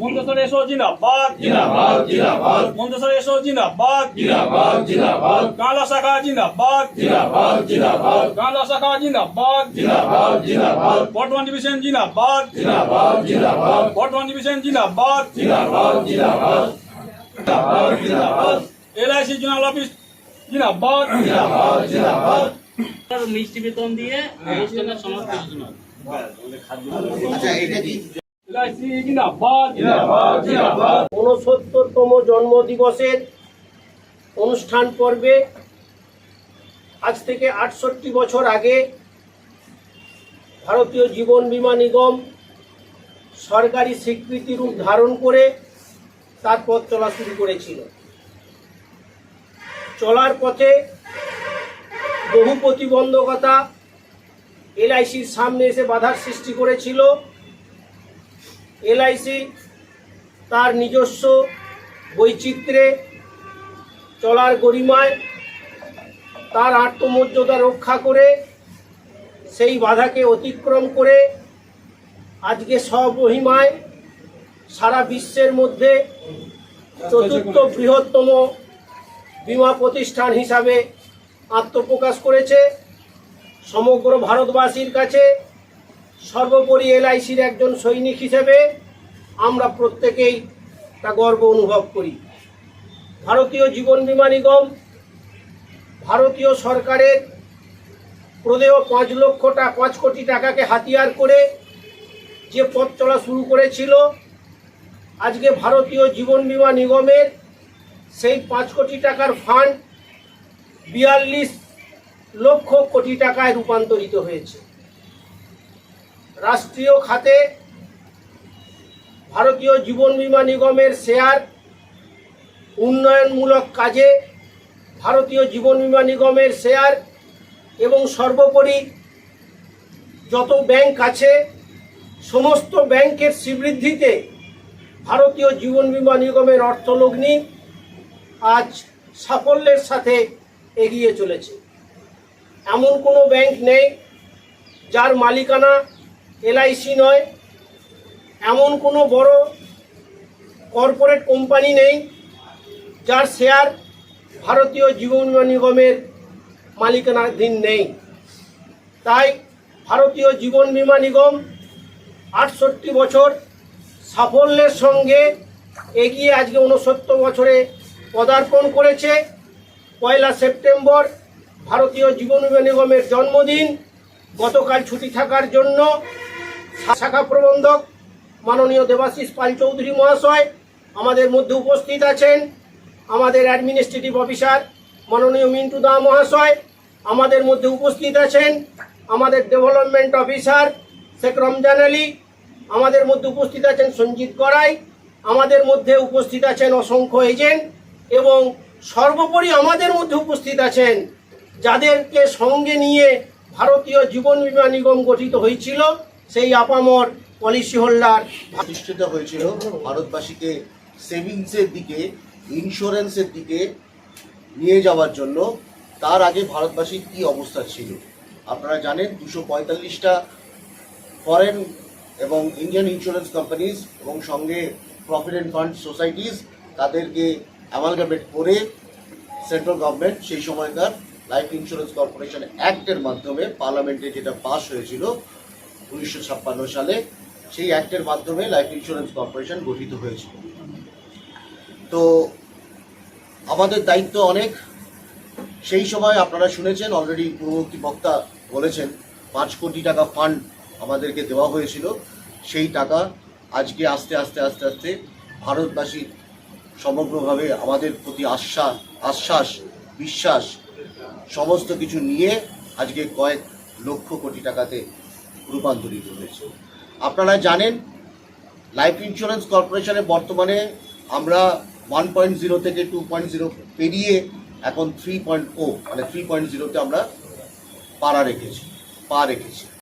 মন্তেশ্বর এসো জিন্দাবাদ। জিন্দাবাদ জিন্দাবাদ। মন্তেশ্বর এসো জিন্দাবাদ। জিন্দাবাদ জিন্দাবাদ। কালা শাখা জিন্দাবাদ। জিন্দাবাদ জিন্দাবাদ। কালা শাখা জিন্দাবাদ। জিন্দাবাদ জিন্দাবাদ। বর্তমান ডিভিশন জিন্দাবাদ। জিন্দাবাদ জিন্দাবাদ। বর্তমান ডিভিশন জিন্দাবাদ। জিন্দাবাদ জিন্দাবাদ। জিন্দাবাদ জিন্দাবাদ। এলআইসি জোনাল অফিস জিন্দাবাদ। জিন্দাবাদ জিন্দাবাদ। মিষ্টি বেতন দিয়ে অনুষ্ঠানের সমাপ্তি ঘোষণা। এলআইসি জিন্দাবাদ ঊনসত্তরতম জন্মদিবসের অনুষ্ঠান পর্বে আজ থেকে আটষট্টি বছর আগে ভারতীয় জীবন বীমা নিগম সরকারি স্বীকৃতি রূপ ধারণ করে তার পথ চলা শুরু করেছিল। চলার পথে বহু প্রতিবন্ধকতা এলআইসির সামনে এসে বাধার সৃষ্টি করেছিল। এলআইসি তার নিজস্ব বৈচিত্র্যে চলার গরিমায় তার আত্মমর্যাদা রক্ষা করে সেই বাধাকে অতিক্রম করে আজকে স্বমহিমায় সারা বিশ্বের মধ্যে চতুর্থ বৃহত্তম বীমা প্রতিষ্ঠান হিসাবে আত্মপ্রকাশ করেছে। সমগ্র ভারতবাসীর কাছে সর্বোপরি এলআইসির একজন সৈনিক হিসেবে আমরা প্রত্যেকেই তা গর্ব অনুভব করি। ভারতীয় জীবন বিমা নিগম, ভারতীয় সরকারের প্রদেয় পাঁচ লক্ষ টাকা পাঁচ কোটি টাকাকে হাতিয়ার করে যে পথ চলা শুরু করেছিল, আজকে ভারতীয় জীবন বিমা নিগমের সেই পাঁচ কোটি টাকার ফান্ড বিয়াল্লিশ লক্ষ কোটি টাকায় রূপান্তরিত হয়েছে। রাষ্ট্রীয় খাতে ভারতীয় জীবন বিমা নিগমের শেয়ার উন্নয়নমূলক কাজে ভারতীয় জীবন বিমা নিগমের শেয়ার এবং সর্বোপরি যত ব্যাংক আছে, সমস্ত ব্যাংকের শ্রীবৃদ্ধিতে ভারতীয় জীবন বিমা নিগমের অর্থলগ্নি আজ সাফল্যের সাথে এগিয়ে চলেছে। এমন কোনো ব্যাংক নেই যার মালিকানা এলআইসি নয়, এমন কোনো বড় কর্পোরেট কোম্পানি নেই যার শেয়ার ভারতীয় জীবন বীমা নিগমের মালিকানাধীন নেই। তাই ভারতীয় জীবন বীমা নিগম আটষট্টি বছর সাফল্যের সঙ্গে এগিয়ে আজকে ঊনসত্তর বছরে পদার্পণ করেছে। পয়লা সেপ্টেম্বর ভারতীয় জীবন বীমা নিগমের জন্মদিন। গতকাল ছুটি থাকার জন্য শাখা প্রবন্ধক মাননীয় দেবাশিস পাল চৌধুরী মহাশয় আমাদের মধ্যে উপস্থিত আছেন। আমাদের অ্যাডমিনিস্ট্রেটিভ অফিসার মাননীয় মিন্টু দা মহাশয় আমাদের মধ্যে উপস্থিত আছেন। আমাদের ডেভেলপমেন্ট অফিসার শেখ রমজান আলী, আমাদের মধ্যে উপস্থিত আছেন সঞ্জিত গড়াই, আমাদের মধ্যে উপস্থিত আছেন অসংখ্য এজেন্ট এবং সর্বোপরি আমাদের মধ্যে উপস্থিত আছেন যাদেরকে সঙ্গে নিয়ে ভারতীয় জীবন বীমা নিগম গঠিত হয়েছিল। সেই আপামর পলিসি হোল্ডার প্রতিষ্ঠিত হয়েছিল ভারতবাসীকে সেভিংসের দিকে ইন্স্যুরেন্সের দিকে নিয়ে যাওয়ার জন্য। তার আগে ভারতবাসীর কি অবস্থা ছিল? আপনারা জানেন দুশো পঁয়তাল্লিশটা ফরেন এবং ইন্ডিয়ান ইন্স্যুরেন্স কোম্পানিজ এবং সঙ্গে প্রভিডেন্ট ফান্ড সোসাইটিস তাদেরকে অ্যামালগামেট করে সেন্ট্রাল গভর্নমেন্ট সেই সময়কার লাইফ ইন্স্যুরেন্স কর্পোরেশন অ্যাক্টের মাধ্যমে পার্লামেন্টে যেটা পাস হয়েছিল উনিশশো ছাপ্পান্ন সালে সেই অ্যাক্টের মাধ্যমে লাইফ ইন্স্যুরেন্স কর্পোরেশন গঠিত হয়েছিল। তো আমাদের দায়িত্ব অনেক। সেই সময় আপনারা শুনেছেন অলরেডি পূর্ববর্তী বক্তা বলেছেন, পাঁচ কোটি টাকা ফান্ড আমাদেরকে দেওয়া হয়েছিল। সেই টাকা আজকে আস্তে আস্তে আস্তে আস্তে ভারতবাসীর সমগ্রভাবে আমাদের প্রতি আশ্বাস আশ্বাস, বিশ্বাস, সমস্ত কিছু নিয়ে আজকে কয়েক লক্ষ কোটি টাকাতে রূপান্তরিত হয়েছে। আপনারা জানেন লাইফ ইন্স্যুরেন্স কর্পোরেশনে বর্তমানে আমরা ওয়ান পয়েন্ট জিরো থেকে টু পয়েন্ট জিরো পেরিয়ে এখন থ্রি পয়েন্ট ও মানে থ্রি পয়েন্ট জিরোতে আমরা পাড়া রেখেছি, পা রেখেছি।